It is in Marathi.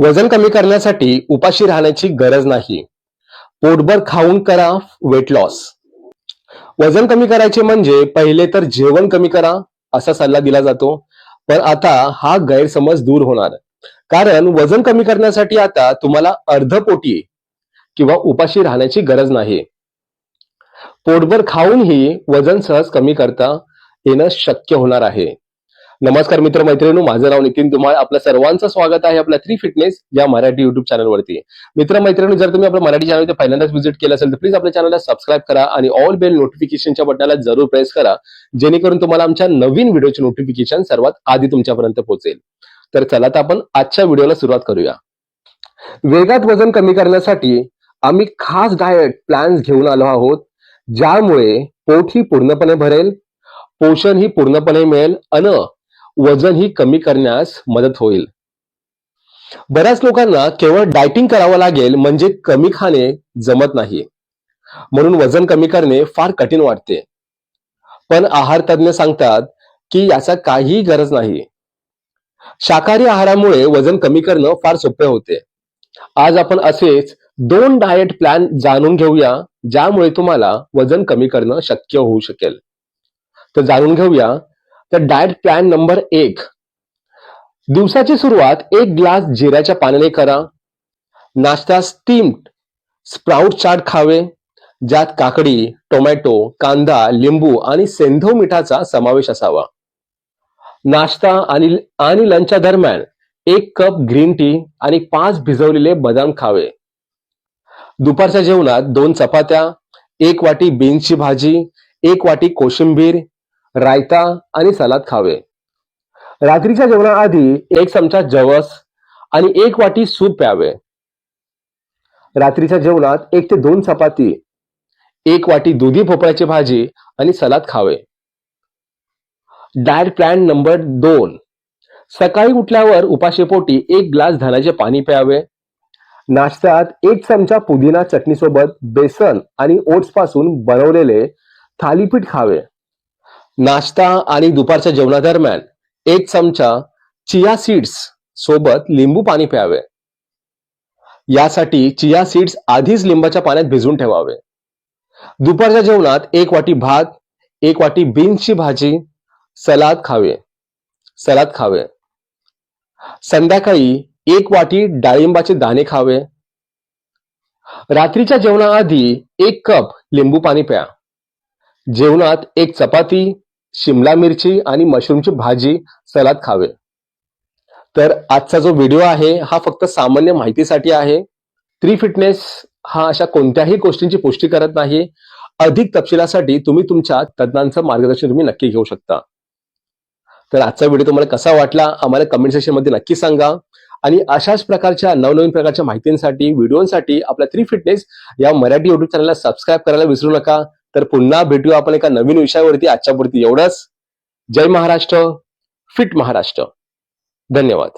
वजन कमी करण्यासाठी उपाशी राहण्याची गरज नाही. पोटभर खाऊन करा वेट लॉस वजन कमी करायचे म्हणजे पहिले तर जेवण कमी करा असा सल्ला दिला जातो. पण आता हा गैरसमज दूर होणार. कारण वजन कमी करण्यासाठी आता तुम्हाला अर्धपोटी किंवा उपाशी राहण्याची गरज नाही. पोटभर खाऊनही वजन सहज कमी करता येणं शक्य होणार आहे. नमस्कार मित्र मैत्रिणी माझं नाव नितीन धुमाळ आपलं सर्वांचं स्वागत आहे आपल्या थ्री फिटनेस या मराठी युट्यूब चॅनलवरती मित्र मैत्रिणी जर तुम्ही आपल्या मराठी चॅनल पहिल्यांदाच व्हिजिट केलं असेल तर प्लीज आपल्या चॅनलला सबस्क्राईब करा आणि ऑल बेल नोटिफिकेशनच्या बटनाला जरूर प्रेस करा जेणेकरून तुम्हाला आमच्या नवीन व्हिडिओचे नोटिफिकेशन सर्वात आधी तुमच्यापर्यंत पोहोचेल. तर चला तर आपण आजच्या व्हिडिओला सुरुवात करूया. वेगात वजन कमी करण्यासाठी आम्ही खास डाएट प्लॅन्स घेऊन आलो आहोत ज्यामुळे पोट ही पूर्णपणे भरेल पोषण ही पूर्णपणे मिळेल अन वजन ही कमी करण्यास मदत होईल. बऱ्याच लोकांना केवळ डायटिंग करावं लागेल म्हणजे कमी खाणे जमत नाही. म्हणून वजन कमी करणे फार कठीण वाटते. पण आहार तज्ञ सांगतात की याचा काही गरज नाही. शाकाहारी आहारामुळे वजन कमी करणं फार सोपे होते. आज आपण असेच दोन डाएट प्लॅन जाणून घेऊया ज्यामुळे तुम्हाला वजन कमी करणं शक्य होऊ शकेल. तर जाणून घेऊया तर डाएट प्लॅन नंबर एक. दिवसाची सुरुवात एक ग्लास जिऱ्याच्या पाण्याने करा. नाश्ता स्टीम्ड स्प्राउट चाट खावे. ज्यात काकडी टोमॅटो कांदा लिंबू आणि सेंधव मिठाचा समावेश असावा. नाश्ता आणि आणि लंचच्या दरम्यान एक कप ग्रीन टी आणि पाच भिजवलेले बदाम खावे. दुपारच्या जेवणात दोन चपात्या एक वाटी बीन्सची भाजी एक वाटी कोशिंबीर रायता आणि सलाद खावे. रात्रीच्या जेवणाआधी एक चमचा जवस आणि एक वाटी सूप प्यावे. रात्रीच्या जेवणात एक ते दोन चपाती एक वाटी दुधी भोपळ्याची भाजी आणि सलाद खावे. डायट प्लॅन नंबर दोन. सकाळी उठल्यावर उपाशेपोटी एक ग्लास धनाचे पाणी प्यावे. नाश्त्यात एक चमचा पुदिना चटणीसोबत बेसन आणि ओट्सपासून बनवलेले थालीपीठ खावे. नाश्ता आणि दुपारच्या जेवणादरम्यान एक चमचा चिया सीड्स सोबत लिंबू पाणी प्यावे. यासाठी चिया सीड्स आधीच लिंबाच्या पाण्यात भिजवून ठेवावे. दुपारच्या जेवणात एक वाटी भात एक वाटी बीन्सची भाजी सलाद खावे. सलाद खावे. संध्याकाळी एक वाटी डाळिंबाचे दाणे खावे. रात्रीच्या जेवणाआधी एक कप लिंबू पाणी प्या. जेवणात एक चपाती शिमला मिरची आणि मशरूमची भाजी सलाद खावे. तर आजचा जो व्हिडिओ आहे हा फक्त सामान्य माहितीसाठी आहे. थ्री फिटनेस हा अशा कोणत्याही गोष्टींची पुष्टी करत नाही. अधिक तपशिलासाठी तुम्ही तुमच्या तज्ञांचं मार्गदर्शन तुम्ही नक्की घेऊ शकता. तर आजचा व्हिडिओ तुम्हाला कसा वाटला आम्हाला कमेंट सेक्शनमध्ये नक्की सांगा. आणि अशाच प्रकारच्या नवनवीन प्रकारच्या माहितींसाठी व्हिडिओसाठी आपल्या थ्री फिटनेस या मराठी युट्यूब चॅनलला सबस्क्राईब करायला विसरू नका. तर पुन्हा भेटूया आपण एका नवीन विषयावरती आजच्यापुरती. एवढंच. जय महाराष्ट्र. फिट महाराष्ट्र. धन्यवाद.